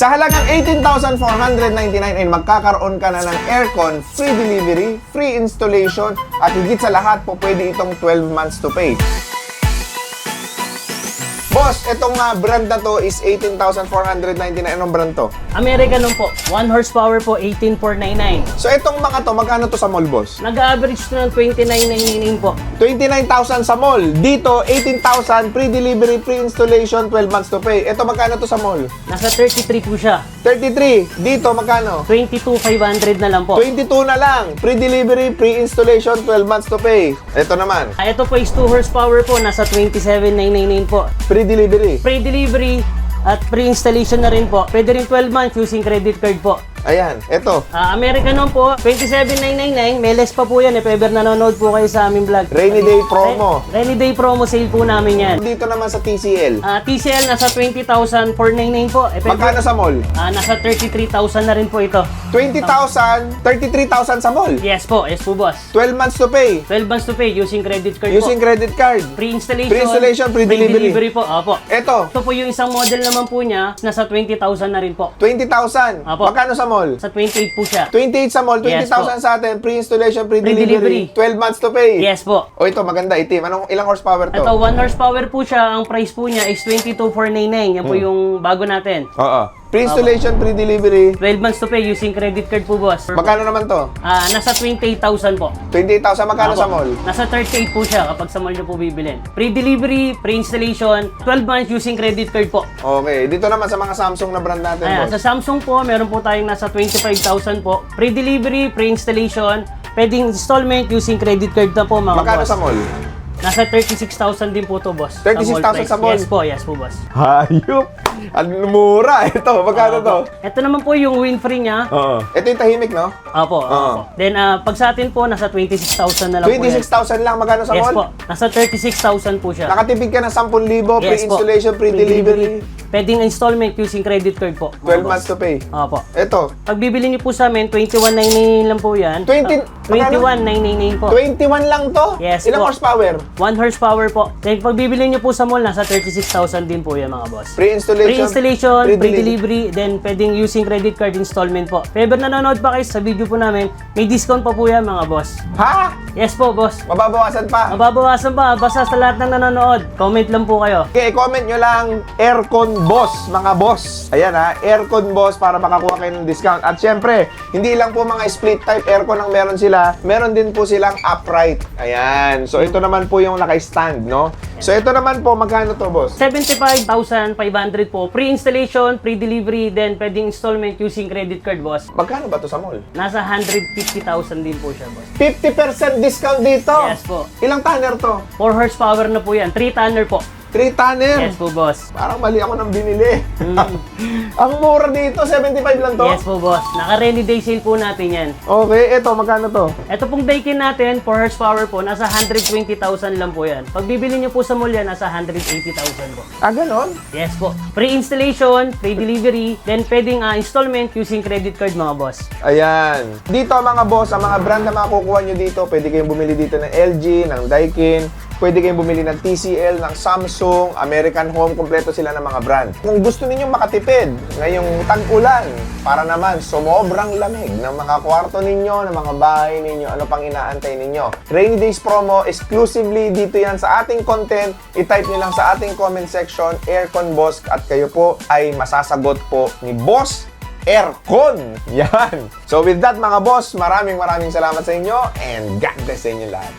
Sa halagang 18,499 ay magkakaroon ka na ng aircon, free delivery, free installation, at higit sa lahat po pwede itong 12 months to pay. Boss, itong ah, brand na to is 18,499. Anong brand to? American nun po. 1 horsepower po, 18,499. So itong mga to, magkano to sa mall, boss? Nag-average to ng 29,999 po. 29,000 sa mall. Dito, 18,000, free delivery, free installation, 12 months to pay. Ito, magkano to sa mall? Nasa 33 po siya. 33. Dito, magkano? 22,500 na lang po. 22 na lang. Free delivery, free installation, 12 months to pay. Ito naman, Ah, Ito po is 2 horsepower po, nasa 27,999 po. free delivery. Free delivery at free installation na rin po. Pwede rin 12 months using credit card po. Ayan, ito. Ah, American nun po, 27,999. May less pa po yan if ever nanonood po kayo sa aming vlog. Rainy day promo. Ra- Rainy day promo sale po namin yan. Dito naman sa TCL. Ah, TCL nasa 20,499 po. If ever- Magkano sa mall? Ah, nasa 33,000 na rin po ito. 20,000, 33,000 sa mall. Yes po, yes po boss. 12 months to pay. 12 months to pay using credit card Using po. credit card. Free installation. Free installation, free delivery. po, opo. Ito, Ito po yung isang model naman po niya, nasa 20,000 na rin po. 20,000. Apo. Magkano sa mall? Sa 28 po siya. 28 sa mall, 20,000 Yes, po. sa atin, free installation, free, Free delivery. delivery. 12 months to pay. Yes po. O ito, maganda, itim. Anong ilang horsepower to? Ito, 1 horsepower po siya. Ang price po niya is 22,499. Yan po Hmm. yung bago natin. Oo. Free installation, free delivery. 12 months to pay using credit card po, boss. Magkano naman to? Ah, nasa 28,000 po. 28,000. Magkano Apo. sa mall? Nasa 38 po siya kapag sa mall niyo po bibilin. Free delivery, free installation, 12 months using credit card po. Okay. Dito naman sa mga Samsung na brand natin, Ayan, boss. sa Samsung po, meron po tayong nasa 25,000 po. Free delivery, free installation, pwedeng installment using credit card na po mga Magkano boss. sa mall? Nasa 36,000 din po to, boss. 36,000 sa mall? Yes po, yes po, boss. Hayop. Ang mura. Ito, magkano to? Ito naman po yung win-free niya. Oo. Ito yung tahimik, no? Opo, opo. Then, ah, pag sa atin po, nasa 26,000 na lang po yan. 26,000 lang. Magkano sa Yes po. mall? Nasa 36,000 po siya. Nakatipid ka ng 10,000, free Yes po. installation, free delivery. Pwedeng installment using credit card po. 12 months to pay. Opo. Ito, Pag bibili niyo po sa amin, 21,999 lang po yan. 20 Ah, 21,999 po. 21 lang to? Yes Ilang po. horsepower? 1 horsepower po. Then pag bibili niyo po sa mall, nasa 36,000 din po yan mga boss. Free installation. Free installation, free, delivery. delivery, then pwedeng using credit card installment po. If ever nanonood pa kayo sa video po namin, may discount pa po yan mga boss. Ha? Yes po boss. Mababawasan pa. Mababawasan pa, basta sa lahat ng nanonood, comment lang po kayo. Okay, comment nyo lang Aircon Boss, mga boss. Ayan ha, Aircon Boss para makakuha kayo ng discount. At syempre, hindi lang po mga split type aircon ang meron sila, meron din po silang upright. Ayan. So ito naman po yung naka-stand, no? So ito naman po, magkano to, boss? 75,500 po. Free installation, free delivery, then pwedeng installment using credit card boss. Magkano ba to sa mall? Nasa 150,000 din po siya boss. 50% discount dito. Yes po. Ilang tanner to? 4 horsepower na po yan. 3 tonner po. 3 tanner. Yes po boss. Parang mali ako nang binili. ang mura dito, 75 lang to. Yes po boss. Naka-rainy day sale po natin yan. Okay, eto, magkano to? Ito pong daikin natin, 4 horsepower po, nasa 120,000 lang po yan. Pag bibili nyo po sa mall yan, nasa 180,000 po. Ah, ganon? Yes po. Free installation, free delivery, then pwedeng ah, installment using credit card mga boss. Ayan. Dito mga boss, ang mga brand na makukuha nyo dito, pwede kayong bumili dito ng LG, ng Daikin, pwede kayong bumili ng TCL, ng Samsung, American Home, kompleto sila ng mga brand. Kung gusto ninyong makatipid ngayong tag-ulan, para naman sumobrang lamig ng mga kwarto ninyo, ng mga bahay ninyo, ano pang inaantay ninyo. Rainy Days promo, exclusively dito yan sa ating content. I-type nyo lang sa ating comment section, Aircon Boss, at kayo po ay masasagot po ni Boss Aircon! Yan! So with that mga boss, maraming maraming salamat sa inyo and God bless sa inyo lahat.